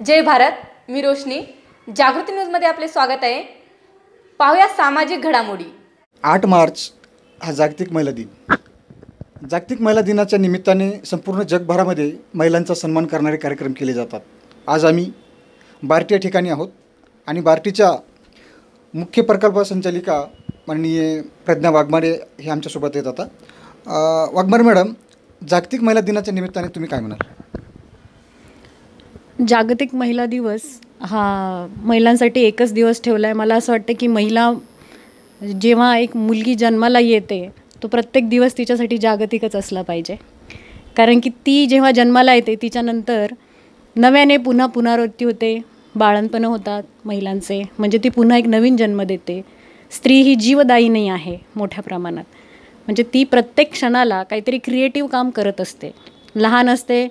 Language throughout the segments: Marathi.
जय भारत मी रोशनी. जागृती न्यूजमध्ये आपले स्वागत आहे. पाहूया सामाजिक घडामोडी. आठ मार्च हा जागतिक महिला दिन. जागतिक महिला दिनाच्या निमित्ताने संपूर्ण जगभरामध्ये महिलांचा सन्मान करणारे कार्यक्रम केले जातात. आज आम्ही बार्टी या ठिकाणी आहोत आणि बार्टीच्या मुख्य प्रकल्प संचालिका माननीय प्रज्ञा वाघमारे हे आमच्यासोबत येत आता वाघमारे मॅडम जागतिक महिला दिनाच्या निमित्ताने तुम्ही काय म्हणाल? जागतिक महिला दिवस. हा महिलांसाठी एकच दिवस ठेवला आहे मला असं वाटतं की महिला जेव्हा एक मुलगी जन्माला येते तो प्रत्येक दिवस तिच्यासाठी जागतिकच असला पाहिजे. कारण की ती जेव्हा जन्माला येते तिच्यानंतर नव्याने पुन्हा पुनरावृत्ती होते बाळणपणं होतात महिलांचे. म्हणजे ती पुन्हा एक नवीन जन्म देते. स्त्री ही जीवदायिनी आहे मोठ्या प्रमाणात. म्हणजे ती प्रत्येक क्षणाला काहीतरी क्रिएटिव्ह काम करत असते. लहान असते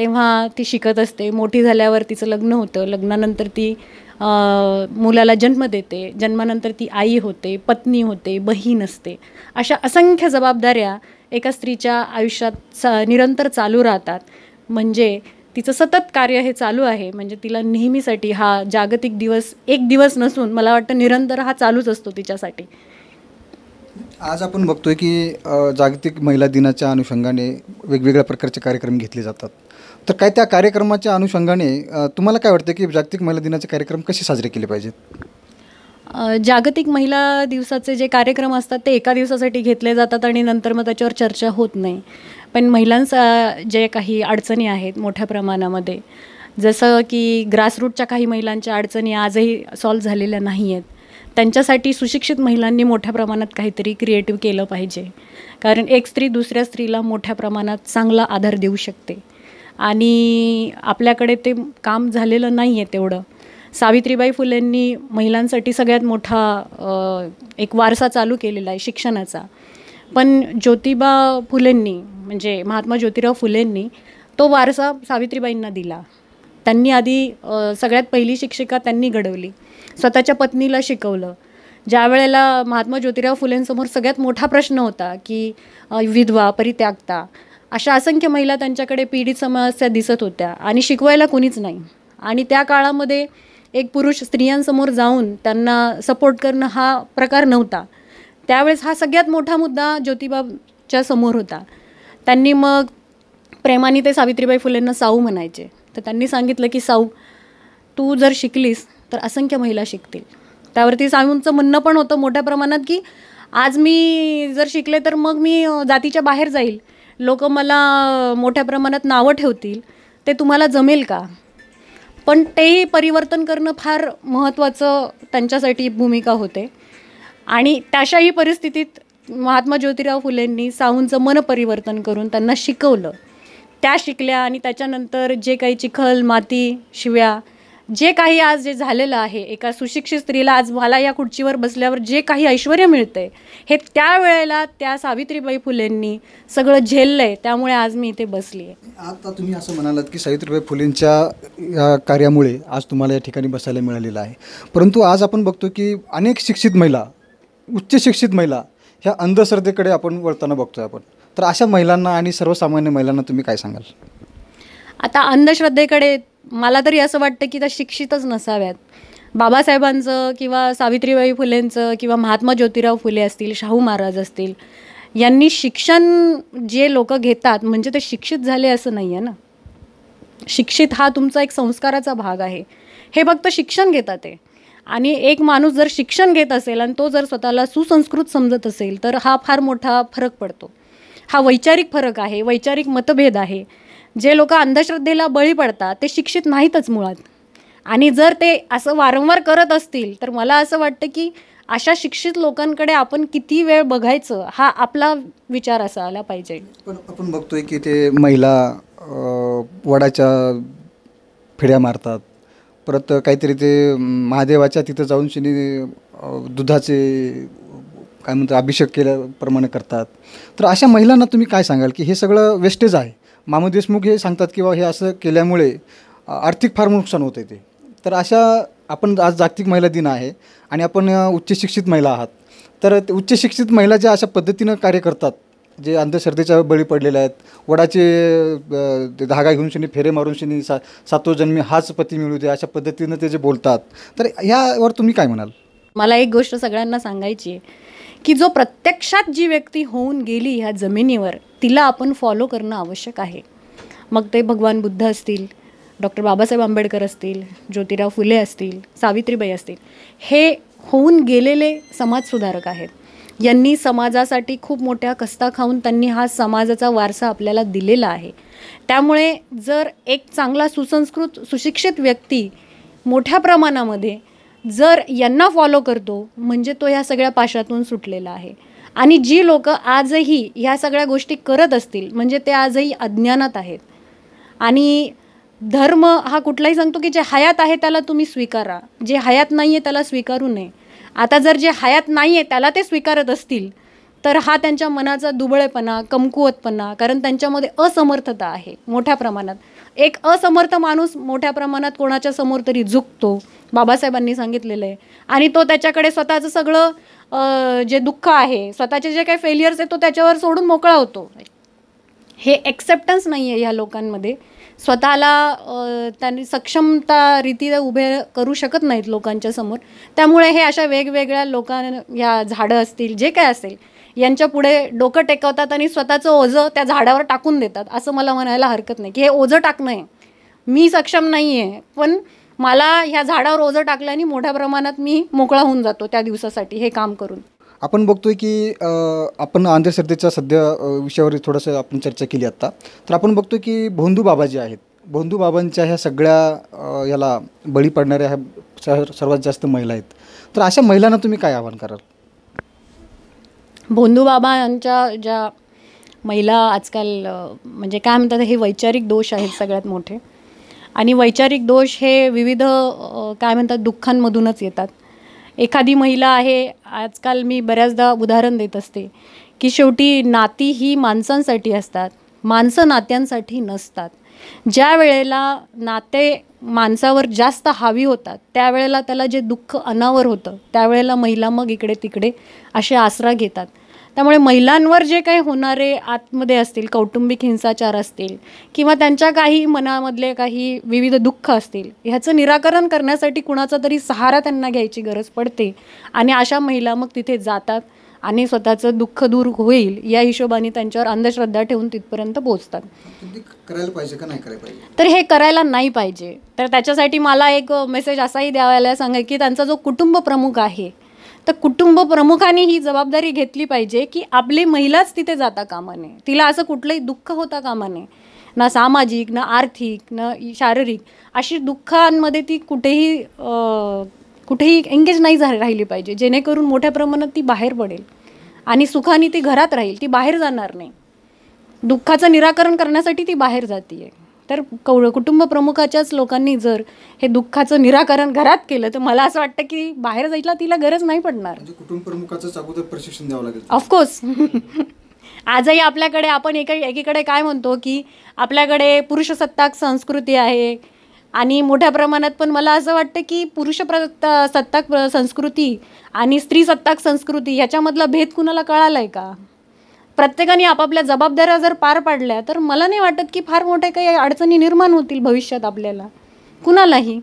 तेव्हा ती शिकत असते. मोठी झाल्यावर तिचं लग्न होतं. लग्नानंतर ती मुलाला जन्म देते. जन्मानंतर ती आई होते पत्नी होते बहीण असते. अशा असंख्य जबाबदाऱ्या एका स्त्रीच्या आयुष्यात चा निरंतर चालू राहतात. म्हणजे तिचं सतत कार्य हे चालू आहे. म्हणजे तिला नेहमीसाठी हा जागतिक दिवस एक दिवस नसून मला वाटतं निरंतर हा चालूच असतो तिच्यासाठी. आज आपण बघतोय की जागतिक महिला दिनाच्या अनुषंगाने वेगवेगळ्या प्रकारचे कार्यक्रम घेतले जातात. तर काय त्या कार्यक्रमाच्या अनुषंगाने तुम्हाला काय वाटतं की जागतिक महिला दिनाचे कार्यक्रम कसे साजरे केले पाहिजेत? जागतिक महिला दिवसाचे जे कार्यक्रम असतात ते एका दिवसासाठी घेतले जातात आणि नंतर मग त्याच्यावर चर्चा होत नाही. पण महिलांचा जे काही अडचणी आहेत मोठ्या प्रमाणामध्ये जसं की ग्रासरूटच्या काही महिलांच्या अडचणी आजही सॉल्व झालेल्या नाही आहेत त्यांच्यासाठी सुशिक्षित महिलांनी मोठ्या प्रमाणात काहीतरी क्रिएटिव्ह केलं पाहिजे. कारण एक स्त्री दुसऱ्या स्त्रीला मोठ्या प्रमाणात चांगला आधार देऊ शकते. आणि आपल्याकडे ते काम झालेलं नाही आहे तेवढं. सावित्रीबाई फुलेंनी महिलांसाठी सगळ्यात मोठा एक वारसा चालू केलेला आहे शिक्षणाचा. पण ज्योतिबा फुलेंनी म्हणजे महात्मा ज्योतिराव फुलेंनी तो वारसा सावित्रीबाईंना दिला. त्यांनी आधी सगळ्यात पहिली शिक्षिका त्यांनी घडवली. स्वतःच्या पत्नीला शिकवलं. ज्या वेळेला महात्मा ज्योतिराव फुलेंसमोर सगळ्यात मोठा प्रश्न होता की विधवा परित्यागता अशा असंख्य महिला त्यांच्याकडे पीडित समस्या दिसत होत्या आणि शिकवायला कोणीच नाही. आणि त्या काळामध्ये एक पुरुष स्त्रियांसमोर जाऊन त्यांना सपोर्ट करणं हा प्रकार नव्हता. त्यावेळेस हा सगळ्यात मोठा मुद्दा ज्योतिबाच्या समोर होता. त्यांनी मग प्रेमाने ते सावित्रीबाई फुलेंना साऊ म्हणायचे. तर त्यांनी सांगितलं की साऊ तू जर शिकलीस तर असंख्य महिला शिकतील. त्यावरती साऊंचं म्हणणं पण होतं मोठ्या प्रमाणात की आज मी जर शिकले तर मग मी जातीच्या बाहेर जाईल. लोक मला मोठ्या प्रमाणात नावं ठेवतील. ते तुम्हाला जमेल का? पण तेही परिवर्तन करणं फार महत्त्वाचं त्यांच्यासाठी भूमिका होते. आणि त्याशाही परिस्थितीत महात्मा ज्योतिराव फुलेंनी साहूंचं मन परिवर्तन करून त्यांना शिकवलं. त्या शिकल्या आणि त्याच्यानंतर जे काही चिखल माती शिव्या जे काही आज जे झालेलं आहे एका सुशिक्षित स्त्रीला आज मला या खुर्चीवर बसल्यावर जे काही ऐश्वर मिळतंय हे त्यावेळेला त्या सावित्रीबाई फुलेंनी सगळं झेललं आहे त्यामुळे आज मी इथे बसली आहे. आता तुम्ही असं म्हणालात की सावित्रीबाई फुलेंच्या या कार्यामुळे आज तुम्हाला या ठिकाणी बसायला मिळालेलं आहे. परंतु आज आपण बघतो की अनेक शिक्षित महिला उच्च शिक्षित महिला ह्या अंधश्रद्धेकडे आपण वळताना बघतोय आपण. तर अशा महिलांना आणि सर्वसामान्य महिलांना तुम्ही काय सांगाल? आता अंधश्रद्धेकडे मला तरी असं वाटतं की त्या शिक्षितच नसाव्यात. बाबासाहेबांचं किंवा सावित्रीबाई फुलेंचं किंवा महात्मा ज्योतिराव फुले असतील शाहू महाराज असतील यांनी शिक्षण जे लोक घेतात म्हणजे ते शिक्षित झाले असं नाही आहे ना? शिक्षित हा तुमचा एक संस्काराचा भाग आहे. हे फक्त शिक्षण घेतात ते. आणि एक माणूस जर शिक्षण घेत असेल आणि तो जर स्वतःला सुसंस्कृत समजत असेल तर हा फार मोठा फरक पडतो. हा वैचारिक फरक आहे वैचारिक मतभेद आहे. जे लोक अंधश्रद्धेला बळी पडतात ते शिक्षित नाहीतच मुळात. आणि जर ते असं वारंवार करत असतील तर मला असं वाटतं की अशा शिक्षित लोकांकडे आपण किती वेळ बघायचं हा आपला विचार असायला पाहिजे. पण आपण बघतोय की ते महिला वडाच्या फिड्या मारतात. परत काहीतरी ते महादेवाच्या तिथं जाऊन शिनी दुधाचे काय म्हणतो अभिषेक केल्याप्रमाणे करतात. तर अशा महिलांना तुम्ही काय सांगाल की हे सगळं वेस्टेज आहे? मामा देशमुख हे सांगतात की बा हे असं केल्यामुळे आर्थिक फार नुकसान होते ते. तर अशा आपण आज जागतिक महिला दिन आहे आणि आपण उच्चशिक्षित उच्च शिक्षित महिला आहात. तर उच्चशिक्षित उच्च शिक्षित महिला ज्या अशा पद्धतीनं कार्य करतात जे अंधश्रद्धेच्या बळी पडलेले आहेत वडाचे धागा घेऊन शनी फेरे मारून शनी सा सातो जन्मी हाच पती मिळू दे अशा पद्धतीनं ते जे बोलतात. तर ह्यावर तुम्ही काय म्हणाल? मला एक गोष्ट सगळ्यांना सांगायची आहे. की जो प्रत्यक्षात जी व्यक्ती होऊन गेली ह्या जमिनीवर तिला आपण फॉलो करणं आवश्यक आहे. मग ते भगवान बुद्ध असतील डॉक्टर बाबासाहेब आंबेडकर असतील ज्योतिराव फुले असतील सावित्रीबाई असतील हे होऊन गेलेले समाजसुधारक आहेत. यांनी समाजासाठी खूप मोठ्या कस्ता खाऊन त्यांनी हा समाजाचा वारसा आपल्याला दिलेला आहे. त्यामुळे जर एक चांगला सुसंस्कृत सुशिक्षित व्यक्ती मोठ्या प्रमाणामध्ये जर यांना फॉलो करतो म्हणजे तो ह्या सगळ्या पाशातून सुटलेला आहे. आणि जी लोक आजही ह्या सगळ्या गोष्टी करत असतील म्हणजे ते आजही अज्ञानात आहेत. आणि धर्म हा कुठलाही सांगतो की जे हयात आहे त्याला तुम्ही स्वीकारा. जे हयात नाही आहे त्याला स्वीकारू नये. आता जर जे हयात नाही आहे त्याला ते स्वीकारत असतील तर हा त्यांच्या मनाचा दुबळेपणा कमकुवतपणा कारण त्यांच्यामध्ये असमर्थता आहे मोठ्या प्रमाणात. एक असमर्थ माणूस मोठ्या प्रमाणात कोणाच्या समोर तरी झुकतो बाबासाहेबांनी सांगितलेलं आहे. आणि तो त्याच्याकडे स्वतःचं सगळं जे दुःख आहे स्वतःचे जे काही फेलियर्स आहे तो त्याच्यावर सोडून मोकळा होतो. हे एक्सेप्टन्स नाही आहे ह्या लोकांमध्ये. स्वतःला त्यांनी सक्षमता रीतीने उभे करू शकत नाहीत लोकांच्या समोर. त्यामुळे हे अशा वेगवेगळ्या लोकां या झाडं असतील जे काय असेल यांच्या पुढे डोकं टेकवतात आणि स्वतःचं ओझं त्या झाडावर टाकून देतात. असं मला म्हणायला हरकत नाही. की हे ओझं टाकणं आहे. मी सक्षम नाही आहे पण मला ह्या झाडावर ओझं टाकल्याने मोठ्या प्रमाणात मी मोकळा होऊन जातो त्या दिवसासाठी हे काम करून. आपण बघतोय की आपण अंधश्रद्धेच्या सध्या विषयावर थोडंसं आपण चर्चा केली आत्ता तर आपण बघतोय की भोंदू बाबा जे आहेत भोंदू बाबांच्या ह्या सगळ्या याला बळी पडणाऱ्या ह्या सर्वात जास्त महिला आहेत. तर अशा महिलांना तुम्ही काय आवाहन कराल? भोंदूबाबा यांच्या ज्या महिला आजकाल म्हणजे काय म्हणतात हे वैचारिक दोष आहेत सगळ्यात मोठे. आणि वैचारिक दोष हे विविध काय म्हणतात दुःखांमधूनच येतात. एखादी महिला आहे आजकाल मी बऱ्याचदा उदाहरण देत असते की शेवटी नाती ही माणसांसाठी असतात माणसं नात्यांसाठी नसतात. ज्या वेळेला नाते माणसावर जास्त हावी होतात त्यावेळेला त्याला जे दुःख अनावर होतं त्यावेळेला महिला मग इकडे तिकडे असे आसरा घेतात. त्यामुळे महिलांवर जे काही होणारे आतमध्ये असतील कौटुंबिक हिंसाचार असतील किंवा त्यांच्या काही मनामधले काही विविध दुःख असतील ह्याचं निराकरण करण्यासाठी कुणाचा तरी सहारा त्यांना घ्यायची गरज पडते आणि अशा महिला मग तिथे जातात आणि स्वतःचं दुःख दूर होईल या हिशोबाने त्यांच्यावर अंधश्रद्धा ठेवून तिथपर्यंत पोहोचतात. करायला पाहिजे का नाही करायला पाहिजे? तर हे करायला नाही पाहिजे. तर त्याच्यासाठी मला एक मेसेज असाही द्यावायला सांगा की त्यांचा जो कुटुंब प्रमुख आहे तर कुटुंब प्रमुखाने ही जबाबदारी घेतली पाहिजे की आपली महिलाच तिथे जाता कामा नये. तिला असं कुठलंही दुःख होता कामा नये. ना सामाजिक ना आर्थिक ना शारीरिक अशी दुःखांमध्ये ती कुठेही कुठेही एंगेज नाही झा राहिली पाहिजे. जेणेकरून मोठ्या प्रमाणात ती बाहेर पडेल. आणि सुखाने ती घरात राहील. ती बाहेर जाणार नाही. दुःखाचं निराकरण करण्यासाठी ती बाहेर जाते आहे तर कौ कुटुंब प्रमुखाच्याच लोकांनी जर हे दुःखाचं निराकरण घरात केलं तर मला असं वाटतं की बाहेर जायला तिला गरज नाही पडणार. म्हणजे कुटुंब प्रमुखाचंच अगोदर प्रशिक्षण द्यावं लागेल. ऑफकोर्स आजही आपल्याकडे आपण एका एकीकडे काय म्हणतो की आपल्याकडे पुरुषसत्ताक संस्कृती आहे आणि मोठ्या प्रमाणात पण मला असं वाटतं की पुरुष प्र- सत्ताक संस्कृती आणि स्त्री सत्ताक संस्कृती ह्याच्यामधला भेद कुणाला कळाला आहे का? प्रत्येकाने आपापल्या जबाबदाऱ्या जर पार पाडल्या तर मला नाही वाटत की फार मोठ्या काही अडचणी निर्माण होतील भविष्यात आपल्याला. कुणालाही.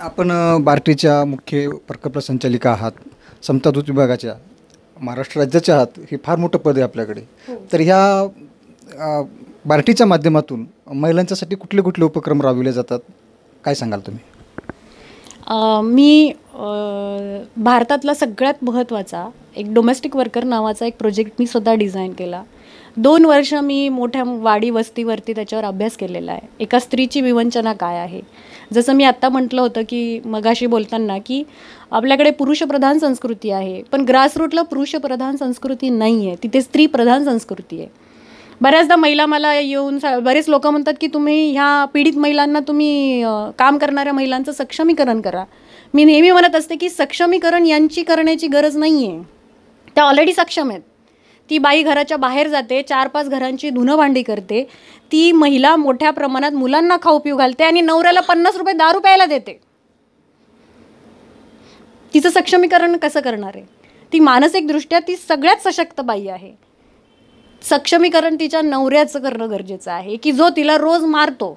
आपण बार्टीच्या मुख्य प्रकल्प आहात समता दूत विभागाच्या महाराष्ट्र राज्याच्या आहात हे फार मोठं पद आहे आपल्याकडे. तर ह्या बार्टीच्या माध्यमातून महिलांच्यासाठी कुठले कुठले उपक्रम राबविले जातात? काय सांगाल तुम्ही? मी भारतातला सगळ्यात महत्त्वाचा एक डोमेस्टिक वर्कर नावाचा एक प्रोजेक्ट मी स्वतः डिझाईन केला. दोन वर्ष मी मोठ्या वाडी वस्तीवरती त्याच्यावर अभ्यास केलेला आहे. एका स्त्रीची विवंचना काय आहे? जसं मी आत्ता म्हटलं होतं की मगाशी बोलताना की आपल्याकडे पुरुषप्रधान संस्कृती आहे पण ग्रासरूटला पुरुषप्रधान संस्कृती नाही आहे तिथे स्त्रीप्रधान संस्कृती आहे. बऱ्याचदा महिला मला येऊन सा- बरेच लोक म्हणतात की तुम्ही ह्या पीडित महिलांना तुम्ही काम करणाऱ्या महिलांचं सक्षमीकरण करा. मी नेहमी म्हणत असते की सक्षमीकरण यांची करण्याची गरज नाही आहे त्या ऑलरेडी सक्षम आहेत. ती बाई घराच्या बाहेर जाते चार पाच घरांची धुनं भांडी करते ती महिला मोठ्या प्रमाणात मुलांना खाऊ पिऊ घालते आणि नवऱ्याला पन्नास रुपये दहा रुपयाला देते. तिचं सक्षमीकरण कसं करणार आहे? ती मानसिकदृष्ट्या ती सगळ्यात सशक्त बाई आहे. सक्षमीकरण तिच्या नवऱ्याचं करणं गरजेचं आहे की जो तिला रोज मारतो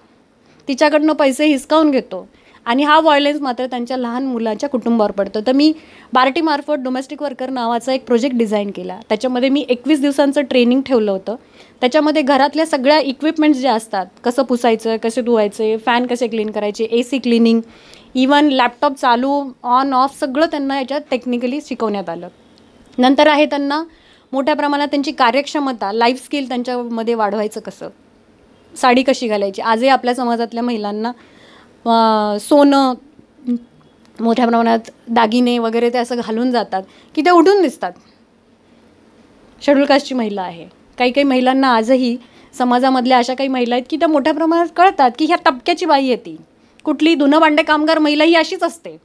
तिच्याकडनं पैसे हिसकावून घेतो. आणि हा व्हायलेन्स मात्र त्यांच्या लहान मुलांच्या कुटुंबावर पडतो. तर मी बार्टीमार्फत डोमेस्टिक वर्कर नावाचा एक प्रोजेक्ट डिझाईन केला. त्याच्यामध्ये मी एकवीस दिवसांचं ट्रेनिंग ठेवलं होतं. त्याच्यामध्ये घरातल्या सगळ्या इक्विपमेंट्स ज्या असतात कसं पुसायचं कसे धुवायचे फॅन कसे क्लीन करायचे A C cleaning even laptop चालू ऑन ऑफ सगळं त्यांना याच्यात टेक्निकली शिकवण्यात आलं. नंतर आहे त्यांना मोठ्या प्रमाणात त्यांची कार्यक्षमता लाईफ स्किल त्यांच्यामध्ये वाढवायचं कसं? साडी कशी घालायची? आजही आपल्या समाजातल्या महिलांना सोनं मोठ्या प्रमाणात दागिने वगैरे ते असं घालून जातात की ते उठून दिसतात. शेड्यूल कास्टची महिला आहे. काही काही महिलांना आजही समाजामधल्या अशा काही महिला आहेत की त्या मोठ्या प्रमाणात कळतात की ह्या तबक्याची बाई येते कुठली धुनं भांडे कामगार महिला ही अशीच असते.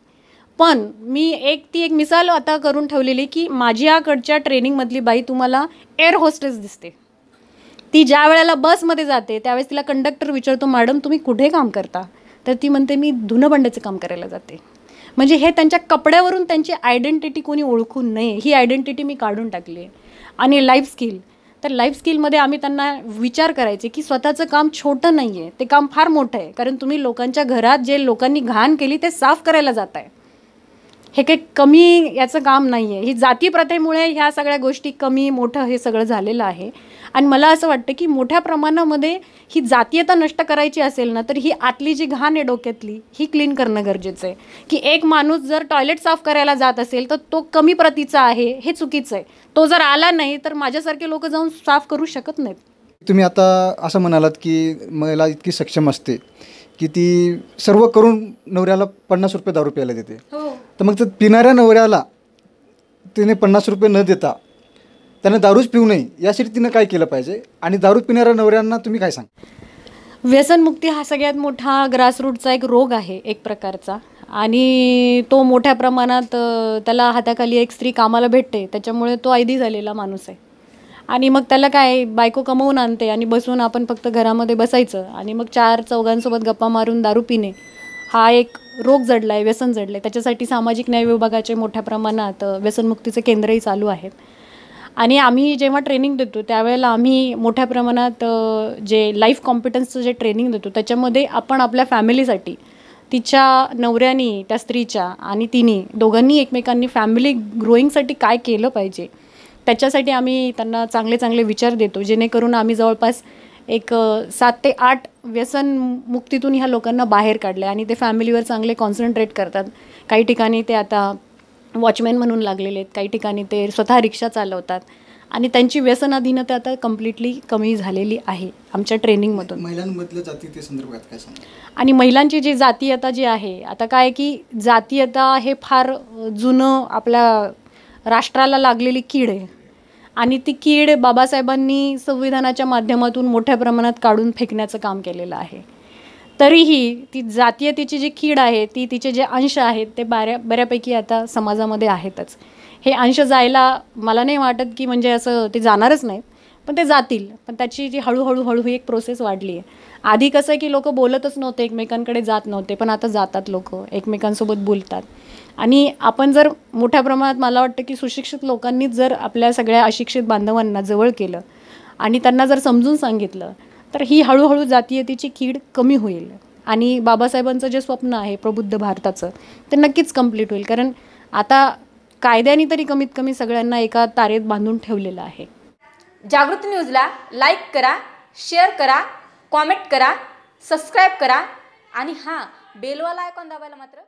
पण मी एक ती एक मिसाल आता करून ठेवलेली की माझ्याकडच्या ट्रेनिंगमधली बाई तुम्हाला एअर होस्टेस दिसते. ती ज्या वेळेला बसमध्ये जाते त्यावेळेस तिला कंडक्टर विचारतो मॅडम तुम्ही कुठे काम करता? तर ती म्हणते मी धुणं काम करायला जाते. म्हणजे हे त्यांच्या कपड्यावरून त्यांची आयडेंटिटी कोणी ओळखू नये ही आयडेंटिटी मी काढून टाकली आहे. आणि लाईफ स्किल तर लाईफ स्किलमध्ये आम्ही त्यांना विचार करायचे की स्वतःचं काम छोटं नाही आहे ते काम फार मोठं आहे. कारण तुम्ही लोकांच्या घरात जे लोकांनी घाण केली ते साफ करायला जात आहे हे काही कमी याचं काम नाही आहे ही जाती प्रथेमुळे ह्या सगळ्या गोष्टी कमी मोठं हे सगळं झालेलं आहे. आणि मला असं वाटतं की मोठ्या प्रमाणामध्ये ही जातीयता नष्ट करायची असेल ना तर ही आतली जी घाण आहे डोक्यातली ही क्लीन करणं गरजेचं आहे. की एक माणूस जर टॉयलेट साफ करायला जात असेल तर तो कमी प्रतीचा आहे हे चुकीचं आहे. तो जर आला नाही तर माझ्यासारखे लोक जाऊन साफ करू शकत नाहीत. तुम्ही आता असं म्हणालात की महिला इतकी सक्षम असते. की ती सर्व करून नवऱ्याला पन्नास रुपये दारू प्यायला देते. हो. तर मग तर पिणाऱ्या नवऱ्याला तिने पन्नास रुपये न देता त्याने दारूच पिऊ नये यासाठी तिनं काय केलं पाहिजे? आणि दारू पिणाऱ्या नवऱ्यांना तुम्ही काय सांग? व्यसनमुक्ती हा सगळ्यात मोठा ग्रासरूटचा एक रोग आहे एक प्रकारचा. आणि तो मोठ्या प्रमाणात त्याला हाताखाली एक स्त्री कामाला भेटते त्याच्यामुळे तो ऐदी झालेला माणूस आहे. आणि मग त्याला काय बायको कमवून आणते आणि बसून आपण फक्त घरामध्ये बसायचं आणि मग चार चौघांसोबत गप्पा मारून दारू पिणे. हा एक रोग जडला आहे व्यसन जडलं आहे त्याच्यासाठी सामाजिक न्याय विभागाचे मोठ्या प्रमाणात व्यसनमुक्तीचे केंद्रही चालू आहेत. आणि आम्ही जेव्हा ट्रेनिंग देतो त्यावेळेला आम्ही मोठ्या प्रमाणात जे लाईफ कॉम्पिटन्सचं जे ट्रेनिंग देतो त्याच्यामध्ये आपण आपल्या फॅमिलीसाठी तिच्या नवऱ्यानी त्या स्त्रीच्या आणि तिने दोघांनी एकमेकांनी फॅमिली ग्रोईंगसाठी काय केलं पाहिजे? त्याच्यासाठी आम्ही त्यांना चांगले चांगले विचार देतो जेणेकरून आम्ही जवळपास एक सात ते आठ व्यसन मुक्तीतून ह्या लोकांना बाहेर काढले आणि ते फॅमिलीवर चांगले कॉन्सन्ट्रेट करतात. काही ठिकाणी ते आता वॉचमॅन म्हणून लागलेले आहेत काही ठिकाणी ते स्वतः रिक्षा चालवतात आणि त्यांची व्यसनाधीनता आता कम्प्लिटली कमी झालेली आहे आमच्या ट्रेनिंगमधून महिलांमधल्या जाती ते संदर्भात काय आणि महिलांची जी जातीयता जी आहे आता काय की जातीयता हे फार जुनं आपल्या राष्ट्राला लागलेली कीड आहे. आणि ती कीड बाबासाहेबांनी संविधानाच्या माध्यमातून मोठ्या प्रमाणात काढून फेकण्याचं काम केलेलं आहे. तरीही ती जातीयतेची जी कीड आहे ती तिचे जे अंश आहेत ते बऱ्या बऱ्यापैकी आता समाजामध्ये आहेतच. हे अंश जायला मला नाही वाटत की म्हणजे असं ते जाणारच नाहीत पण ते जातील. पण त्याची जी हळूहळू हळू ही एक प्रोसेस वाढली आहे. आधी कसं आहे की लोक बोलतच नव्हते एकमेकांकडे जात नव्हते पण आता जातात लोक एकमेकांसोबत बोलतात. आणि आपण जर मोठ्या प्रमाणात मला वाटतं की सुशिक्षित लोकांनीच जर आपल्या सगळ्या अशिक्षित बांधवांना जवळ केलं आणि त्यांना जर समजून सांगितलं तर ही हळूहळू जातीयतेची कीड कमी होईल. आणि बाबासाहेबांचं जे स्वप्न आहे प्रबुद्ध भारताचं ते नक्कीच कंप्लीट होईल. कारण आता कायद्याने तरी कमीत कमी सगळ्यांना एका तारेत बांधून ठेवलेलं आहे. जागृती न्यूजला लाईक करा शेअर करा कॉमेंट करा सबस्क्राईब करा आणि हां बेलवाला आयकॉन दाबायला मात्र